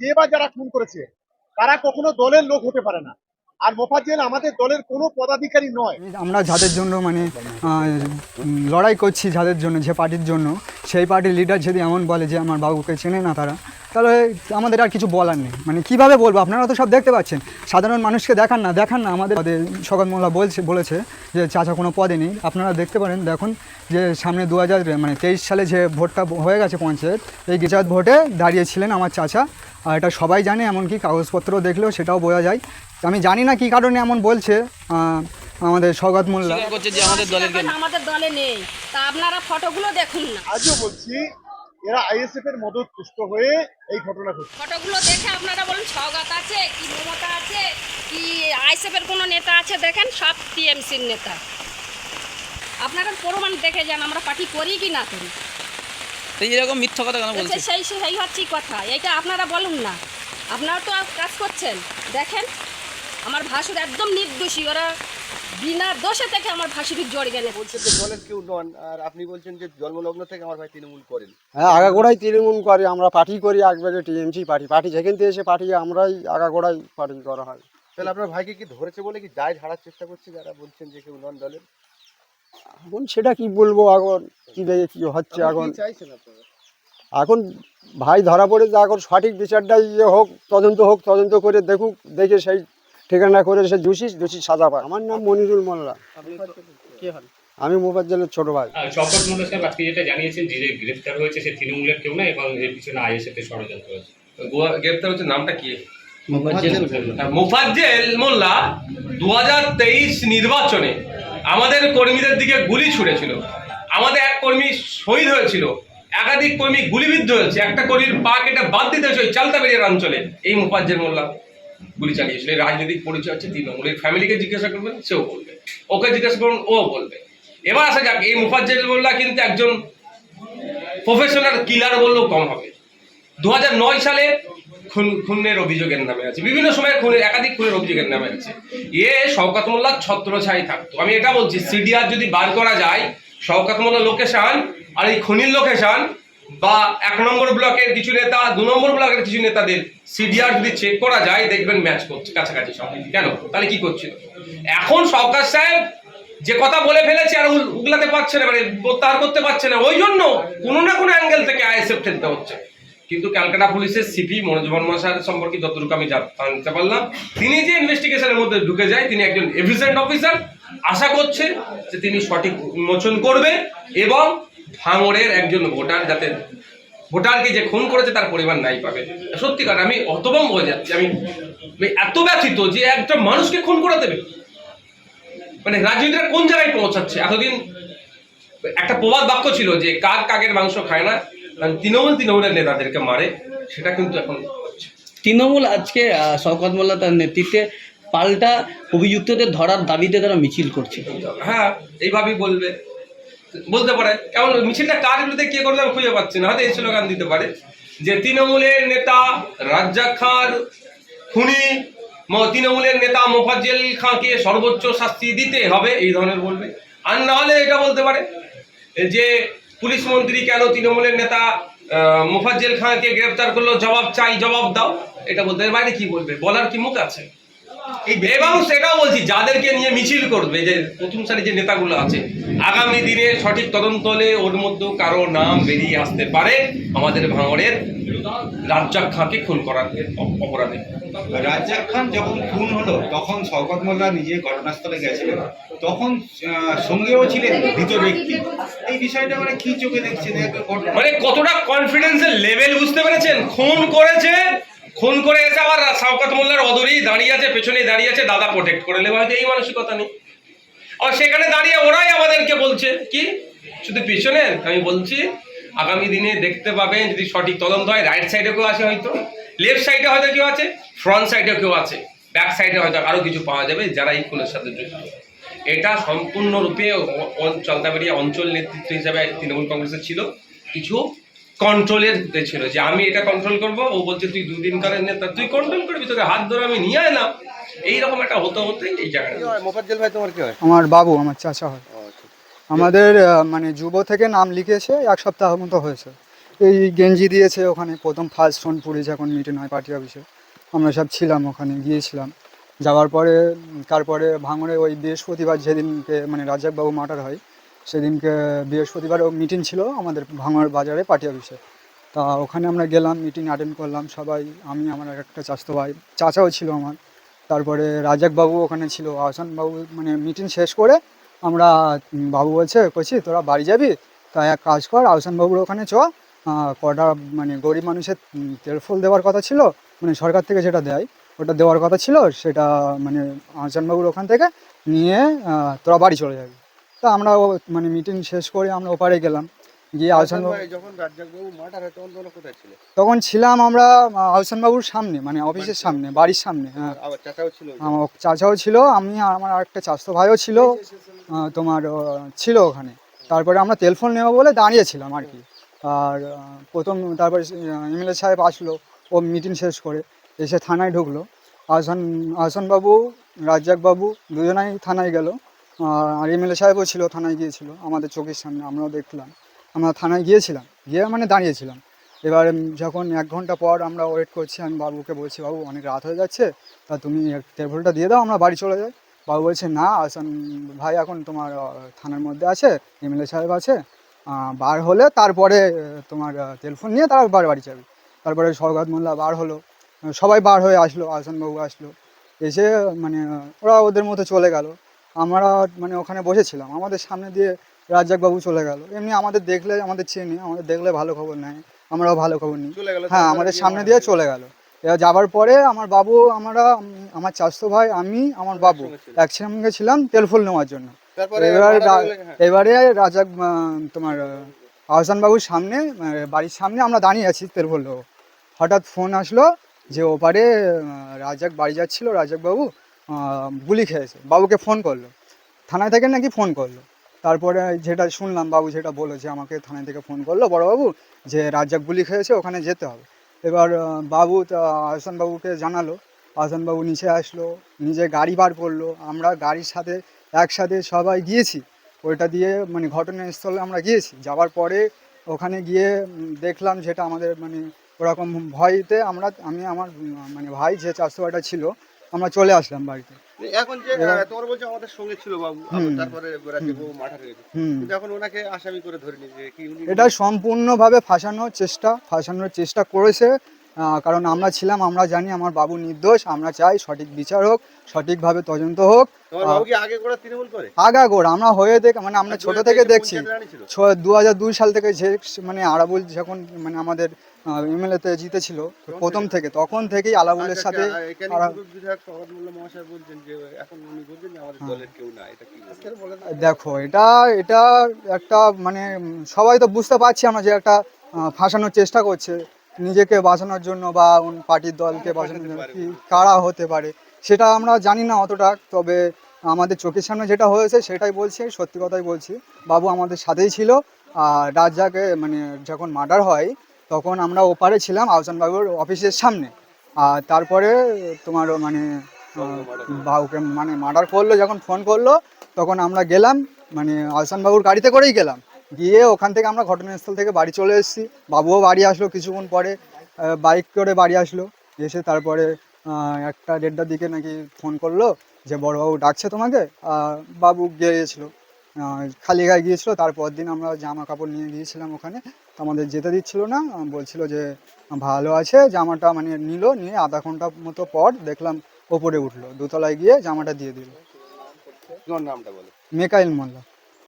যে বা যারা খুন করেছে তারা কখনো দলের লোক হতে পারে না। আর মোফাজ্জেল আমাদের দলের কোনো পদাধিকারী নয়। আমরা যাদের জন্য মানে লড়াই করছি যাদের জন্য, যে পার্টির জন্য, সেই পার্টির লিডার যদি এমন বলে যে আমার বাবুকে চেনে না তারা, তাহলে আমাদের আর কিছু বলার নেই। মানে কীভাবে বলব? আপনারা তো সব দেখতে পাচ্ছেন। সাধারণ মানুষকে দেখান না দেখান না। আমাদের শকত মোল্লা বলছে, বলেছে যে চাচা কোনো পদে নেই। আপনারা দেখতে পারেন, দেখুন যে সামনে দু হাজার মানে তেইশ সালে যে ভোটটা হয়ে গেছে পঞ্চায়েত, এই গিজাত ভোটে দাঁড়িয়েছিলেন আমার চাচা। আর এটা সবাই জানে, এমনকি কাগজপত্র দেখলেও সেটাও বোঝা যায়। আমি জানি না কী কারণে এমন বলছে আহ, আমাদের সৌগত মোল্লা। করছে যে আমাদের দলের আমাদের দলে নেই। তা আপনারা ফটোগুলো দেখুন না। আজও বলছি এরা আইএসএফ এর মদত পুষ্ট হয়ে এই ঘটনা ঘটছে। ফটোগুলো দেখে আপনারা বলুন সৌগাত আছে কি মমতা আছে কি আইসেফের কোনো নেতা আছে দেখেন সব টিএমসির নেতা। আপনারা প্রমাণ দেখে যান আমরা পার্টি করি কি না করি। তো এরকম মিথ্যা কথা কেন বলছে? সেই সেই হচ্ছে কথা। এইটা আপনারা বলুন না। আপনারা তো কাজ করছেন। দেখেন আমার ভাসুর একদম নির্দোষী ওরা বিনা দোষে থেকে আমার ভাসুর জড়িয়ে গেলে। বলছেন যে দলের কেউ নন আর আপনি বলছেন যে জন্মলগ্ন থেকে আমার ভাই তৃণমূল করেন। হ্যাঁ আগাগোড়াই তৃণমূল করে আমরা পার্টি করি একবারে টিএমসি পার্টি পার্টি যেখান থেকে এসে পার্টি আমরাই আগাগোড়াই পার্টি করা হয়। তাহলে আপনার ভাইকে কি ধরেছে বলে কি দায় ঝাড়ার চেষ্টা করছে যারা বলছেন যে কেউ নন দলের? এখন সেটা কি বলব এখন? কি দেখে কি হচ্ছে এখন? চাইছেন আপনারা? এখন ভাই ধরা পড়েছে এখন সঠিক বিচারটাই ইয়ে হোক তদন্ত হোক তদন্ত করে দেখুক দেখে সেই ঠিকানা করে সে দোষী দোষী সাজা পায়। আমার নাম মনিরুল মোল্লা। আমি মোবাজ্জলের ছোট ভাই। মোল্লা সাহেব আজকে যেটা জানিয়েছেন যে যে গ্রেফতার হয়েছে সে তৃণমূলের কেউ না এবং এর পিছনে আইএসএফ এর ষড়যন্ত্র হয়েছে গোয়া হচ্ছে নামটা কি? মোল্লা। দু হাজার তেইশ নির্বাচনে আমাদের কর্মীদের দিকে গুলি ছুড়েছিল। আমাদের এক কর্মী শহীদ হয়েছিল। একাধিক কর্মী গুলিবিদ্ধ হয়েছে। একটা কর্মীর পা কেটে বাদ দিতে হয়েছে ওই চালতাবেরিয়ার অঞ্চলে। এই মুফাজ্জেল মোল্লা। গুলি চালিয়েছিল এই রাজনৈতিক পরিচয় হচ্ছে তৃণমূলের ফ্যামিলিকে জিজ্ঞাসা করবেন সেও বলবে। ওকে জিজ্ঞাসা করুন, ও বলবে। এবার আসা যাক, এই মুফাজ্জেল কিন্তু একজন প্রফেশনাল কিলার বললেও কম হবে। দু সালে খুন, খুনের অভিযোগের নামে আছে। বিভিন্ন সময় খুনের, একাধিক খুনের অভিযোগের নামে আছে। এ শওকাত মোল্লা ছত্রছাই থাকতো। আমি এটা বলছি সিডিআর যদি বার করা যায়, শওকাত মোল্লা লোকেশান আর এই খুনির লোকেশন বা এক নম্বর ব্লকের কিছু নেতা, দু নম্বর ব্লকের কিছু নেতাদের সিডিআর যদি চেক করা যায়, দেখবেন ম্যাচ করছে কাছাকাছি সব। কেন? তাহলে কি করছিল এখন সরকার সাহেব যে কথা বলে ফেলেছে আর উগলাতে পারছে না মানে প্রত্যাহার করতে পারছে না, ওই জন্য কোনো না কোনো অ্যাঙ্গেল থেকে আইএসএফ ঠেলতে হচ্ছে। কিন্তু ক্যালকাটা পুলিশের সিপি মনোজ বর্মা স্যার সম্পর্কে যতটুকু আমি জান- জানতে পারলাম, তিনি যে ইনভেস্টিগেশনের মধ্যে ঢুকে যায়, তিনি একজন এফিসিয়েন্ট অফিসার আশা করছে যে তিনি সঠিক উন্মোচন করবে এবং ভাঙড়ের একজন ভোটার যাতে ভোটারকে যে খুন করেছে তার পরিমাণ নাই পাবে। সত্যিকার আমি হতভম্ব হয়ে যাচ্ছি। আমি এত ব্যথিত যে একটা মানুষকে খুন করে দেবে। মানে রাজনীতিটা কোন জায়গায় পৌঁছাচ্ছে? এতদিন একটা প্রবাদ বাক্য ছিল যে কাক কাকের মাংস খায় না কারণ তৃণমূল তৃণমূলের নেতাদেরকে মারে সেটা কিন্তু এখন তৃণমূল আজকে শওকত মোল্লা তার নেতৃত্বে পাল্টা অভিযুক্তদের ধরার দাবিতে তারা মিছিল করছে। হ্যাঁ এইভাবেই বলবে। বলতে পারে। কেমন মিছিলটা কার বিরুদ্ধে, কে করবে আমি খুঁজে পাচ্ছি না। হয়তো এই স্লোগান দিতে পারে। যে তৃণমূলের নেতা রাজ্জাক খান খুনি তৃণমূলের নেতা মোফাজ্জেল খাঁকে সর্বোচ্চ শাস্তি দিতে হবে, এই ধরনের বলবে। আর না হলে এটা বলতে পারে যে, পুলিশ মন্ত্রী কেন তৃণমূলের নেতা মোফাজ্জেল খাঁকে গ্রেফতার করল? জবাব চাই, জবাব দাও। এটা বলতে বাইরে কি বলবে? বলার কি মুখ আছে? এবং সেটাও বলছি যাদেরকে নিয়ে মিছিল করবে যে প্রথম সারি যে নেতাগুলো আছে আগামী দিনে সঠিক তদন্ত হলে ওর মধ্যেও কারও নাম বেরিয়ে আসতে পারে আমাদের ভাঙড়ের রাজ্জাক খাঁকে খুন করার অপ- অপরাধে। রাজ্জাক খান যখন খুন হলো তখন শওকত মোল্লা নিজে ঘটনাস্থলে গেছিলেন। তখন সঙ্গেও ছিলেন ধৃত ব্যক্তি। এই বিষয়টা মানে কি চোখে দেখছেন? মানে কতটা কনফিডেন্সের লেভেল বুঝতে পেরেছেন? খুন করেছে খুন করে এসে আবার সাউকাত মোল্লার অদূরেই দাঁড়িয়ে আছে পেছনে দাঁড়িয়ে আছে, দাদা প্রোটেক্ট করে নেবে, হয়তো এই মানসিকতা নেই। আর সেখানে দাঁড়িয়ে ওরাই আমাদেরকে বলছে, কি? শুধু পিছনের আমি বলছি, আগামী দিনে দেখতে পাবেন যদি সঠিক তদন্ত হয় রাইট সাইডে কেউ আছে হয়তো লেফট সাইডে হয়তো কেউ আছে ফ্রন্ট সাইডে কেউ আছে ব্যাক সাইডে হয়তো আরও কিছু পাওয়া যাবে যারা এই খুনের সাথে যুক্ত। এটা সম্পূর্ণরূপে চলতাবেরিয়া অঞ্চল নেতৃত্ব হিসাবে তৃণমূল কংগ্রেসের ছিল। কিছু কন্ট্রোলের ছিল যে আমি এটা কন্ট্রোল করব ও বলছে তুই দুদিনকারের নেতা তুই কন্ট্রোল করবি তোকে হাত ধরে আমি নিয়ে আয় না এইরকম একটা হতে হতেই এই জায়গাটা হয়? মোফাজ্জেল ভাই তোমার কি হয়? আমার বাবু আমার চাচা হয়। আচ্ছা। আমাদের মানে যুব থেকে নাম লিখেছে এক সপ্তাহ মতো হয়েছে। এই গেঞ্জি দিয়েছে ওখানে প্রথম ফার্স্ট ফোন সোনপুরে যখন মিটিং হয় পার্টি অফিসে আমরা সব ছিলাম ওখানে গিয়েছিলাম। যাওয়ার পরে তারপরে ভাঙড়ে ওই বৃহস্পতিবার যেদিনকে মানে রাজ্জাকবাবু মার্টার হয় সেদিনকে বৃহস্পতিবার মিটিং ছিল আমাদের ভাঙড় বাজারে পার্টি অফিসে তা ওখানে আমরা গেলাম মিটিং অ্যাটেন্ড করলাম সবাই, আমি, আমার আর একটা চাচতো ভাই, চাচাও ছিল আমার। তারপরে রাজাকবাবু ওখানে ছিল আহসানবাবু মানে মিটিং শেষ করে আমরা বাবু বলছে, কচি, তোরা বাড়ি যাবি? তা এক কাজ কর আহসানবাবুর ওখানে চ। কটা মানে গরিব মানুষের তেলফল দেওয়ার কথা ছিল মানে সরকার থেকে যেটা দেয়, ওটা দেওয়ার কথা ছিল, সেটা মানে আহসানবাবুর ওখান থেকে নিয়ে তোরা বাড়ি চলে যাবি। তা আমরা ও মানে মিটিং শেষ করে আমরা ওপারে গেলাম। গিয়ে আহসানবাবু যখন রাজ্জাকবাবু মার্ডার হয় তখন তোমরা কোথায় ছিলে? তখন ছিলাম আমরা আহসানবাবুর সামনে মানে অফিসের সামনে বাড়ির সামনে হ্যাঁ। চাচাও ছিল আমার চাচাও ছিল আমি আর আমার আরেকটা চাচতো ভাইও ছিল তোমার ছিল ওখানে। তারপরে আমরা টেলিফোন নেব বলে দাঁড়িয়েছিলাম আর কি। আর প্রথম তারপরে এমএলএ সাহেব আসলো ও মিটিং শেষ করে এসে থানায় ঢুকলো। আহসান আহসানবাবু রাজ্জাকবাবু দুজনাই থানায় গেল। আর এমএলএ সাহেবও ছিল, থানায় গিয়েছিল, আমাদের চোখের সামনে, আমরাও দেখলাম। আমরা থানায় গিয়েছিলাম, গিয়ে মানে দাঁড়িয়েছিলাম। এবার যখন এক ঘণ্টা পর আমরা ওয়েট করছি, আমি বাবুকে বলছি, বাবু, অনেক রাত হয়ে যাচ্ছে, তা তুমি টেবিলটা দিয়ে দাও, আমরা বাড়ি চলে যাই। বাবু বলছে, না, আসান ভাই এখন তোমার থানার মধ্যে আছে, এমএলএ সাহেব আছে বার হলে তারপরে তোমার টেলিফোন নিয়ে তারপর বাড়ি বাড়ি যাবে। তারপরে সৌগাত মোল্লা বার হলো, সবাই বার হয়ে আসলো, আসানবাবু আসলো, এসে মানে ওরা ওদের মতো চলে গেল। আমরা মানে ওখানে বসেছিলাম। আমাদের সামনে দিয়ে রাজ্জাকবাবু চলে গেল। এমনি আমাদের দেখলে আমাদের চেনে আমাদের দেখলে ভালো খবর নেয় আমরাও ভালো খবর নিই। হ্যাঁ আমাদের সামনে দিয়ে চলে গেল। এবার যাবার পরে আমার বাবু আমরা আমার চাচতো ভাই আমি আমার বাবু একসঙ্গে ছিলাম। তেলফুল নেওয়ার জন্য। এবার হ্যাঁ। এবারে রাজাক তোমার আহসান বাবুর সামনে বাড়ির সামনে আমরা দাঁড়িয়ে আছি তেলফুল হঠাৎ ফোন আসলো যে ওপারে রাজাক বাড়ি যাচ্ছিল রাজাক বাবু। গুলি খেয়েছে। বাবুকে ফোন করল। থানায় থেকে নাকি ফোন করল? তারপরে যেটা শুনলাম, বাবু যেটা বলল যে আমাকে থানায় থেকে ফোন করল, বড়বাবু, যে রাজ্জাক গুলি খেয়েছে, ওখানে যেতে হবে। এবার বাবু বাবুকে জানালো। বাবু নিচে আসলো, নিজে গাড়ি বার করল। আমরা গাড়ির সাথে, একসাথে সবাই গিয়েছি। ওইটা দিয়ে মানে ঘটনাস্থলে আমরা গিয়েছি। যাওয়ার পরে ওখানে গিয়ে দেখলাম যেটা আমাদের মানে ওরকম ভয়তে আমরা, আমি আমার মানে ভাই যে চারশো ছিল আমরা চলে আসলাম বাড়িতে। এখন যে ভাবে বলছো আমাদের সঙ্গে ছিল বাবু তারপরে কিন্তু এখন ওনাকে আসামি করে ধরে নিয়েছে এটা সম্পূর্ণভাবে ফাঁসানোর চেষ্টা ফাঁসানোর চেষ্টা করেছে। কারণ আমরা ছিলাম আমরা জানি আমার বাবু নির্দোষ আমরা চাই সঠিক বিচার হোক সঠিকভাবে তদন্ত হোক। তোমার বাবু কি আগে করে তৃণমূল করে? আগাগোড় আমরা হয়ে দেখ মানে আমরা ছোট থেকে দেখছি। দু হাজার দুই সাল থেকে যে মানে আরাবুল যখন মানে আমাদের এমএলএতে জিতেছিল প্রথম থেকে তখন থেকেই আলাবুলের আচ্ছা, সাথে আচ্ছা, হ্যাঁ। দলের কেউ না এটা কি বলবেন? দেখো এটা এটা একটা মানে সবাই তো বুঝতে পারছি আমরা যে একটা ফাঁসানোর চেষ্টা করছে। নিজেকে বাঁচানোর জন্য বা পার্টির দলকে বাঁচানোর জন্য কি কারা হতে পারে, সেটা আমরা জানি না অতটা। তবে আমাদের চোখের সামনে যেটা হয়েছে সেটাই বলছি, সত্যি কথাই বলছি। বাবু আমাদের সাথেই ছিল। আর রাজ্জাকে মানে যখন মার্ডার হয়, তখন আমরা ওপারে ছিলাম আহসান বাবুর অফিসের সামনে। আর তারপরে তোমার মানে বাবুকে মানে মার্ডার করল, যখন ফোন করল, তখন আমরা গেলাম মানে আহসান বাবুর গাড়িতে করেই গেলাম। গিয়ে ওখান থেকে আমরা ঘটনাস্থল থেকে বাড়ি চলে এসেছি। বাবুও বাড়ি আসলো কিছুক্ষণ পরে বাইক করে বাড়ি আসলো। এসে তারপরে একটা দেড়টার দিকে নাকি ফোন করল যে বড়বাবু ডাকছে তোমাকে? বাবু গিয়েছিল। খালি গায়ে গিয়েছিল। তারপর দিন আমরা জামা কাপড় নিয়ে গিয়েছিলাম ওখানে। তো আমাদের যেতে দিচ্ছিল না। বলছিল যে ভালো আছে। জামাটা মানে নিল নিয়ে আধা ঘণ্টা মতো পর দেখলাম ওপরে উঠল। দোতলায় গিয়ে জামাটা দিয়ে দিল। মেকাইল মোল্লা।